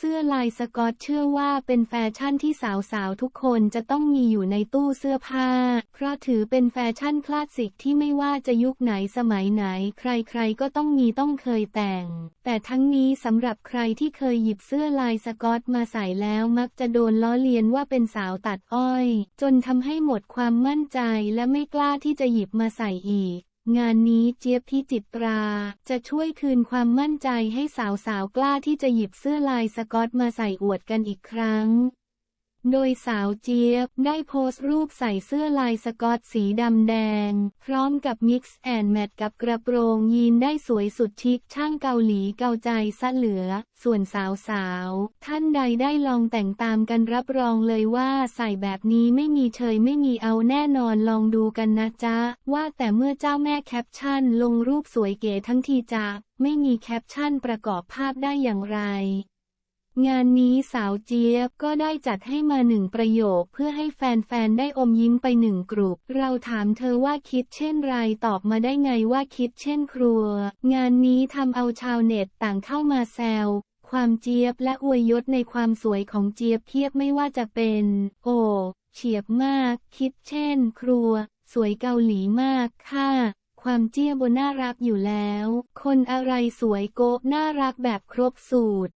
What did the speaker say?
เสื้อลายสกอตเชื่อว่าเป็นแฟชั่นที่สาวๆ ทุกคนจะต้องมีอยู่ในตู้เสื้อผ้า เพราะถือเป็นแฟชั่นคลาสสิกที่ไม่ว่าจะยุคไหนสมัยไหน ใครๆ ก็ต้องมีต้องเคยแต่ง แต่ทั้งนี้สำหรับใครที่เคยหยิบเสื้อลายสกอตมาใส่แล้วมักจะโดนล้อเลียนว่าเป็นสาวตัดอ้อย จนทำให้หมดความมั่นใจและไม่กล้าที่จะหยิบมาใส่อีก งานนี้เจี๊ยบพิจิตรา จะช่วยคืนความมั่นใจให้สาวๆกล้าที่จะหยิบเสื้อลายสกอตมาใส่อวดกันอีกครั้ง โดยสาวเจี๊ยบได้โพสต์รูปใส่เสื้อลายสกอตสีดำแดง พร้อมกับมิกซ์แอนด์แมทกับกระโปรงยีนได้สวยสุดชิคช่างเกาหลีเกาใจซะเหลือ ส่วนสาวๆท่านใดได้ลองแต่งตามกันรับรองเลยว่าใส่แบบนี้ไม่มีเชยไม่มีเอาแน่นอนลองดูกันนะจ๊ะ ว่าแต่เมื่อเจ้าแม่แคปชั่น ลงรูปสวยเก๋ทั้งทีจะไม่มีแคปชั่นประกอบภาพได้อย่างไร งานนี้สาวเจี๊ยบก็ได้จัดให้มาหนึ่งประโยคเพื่อให้แฟนๆ ได้อมยิ้มไปหนึ่งกลุ่มเราถามเธอว่าคิดเช่นไรตอบมาได้ไงว่าคิดเช่นครัว งานนี้ทำเอาชาวเน็ตต่างเข้ามาแซวความเจี๊ยบและอวยยศในความสวยของเจี๊ยบเทียบไม่ว่าจะเป็น โอเฉียบมาก คิดเช่น ครัว สวยเกาหลีมากค่ะความเจี๊ยบบนน่ารักอยู่แล้ว คนอะไรสวยโกะน่ารักแบบครบสูตร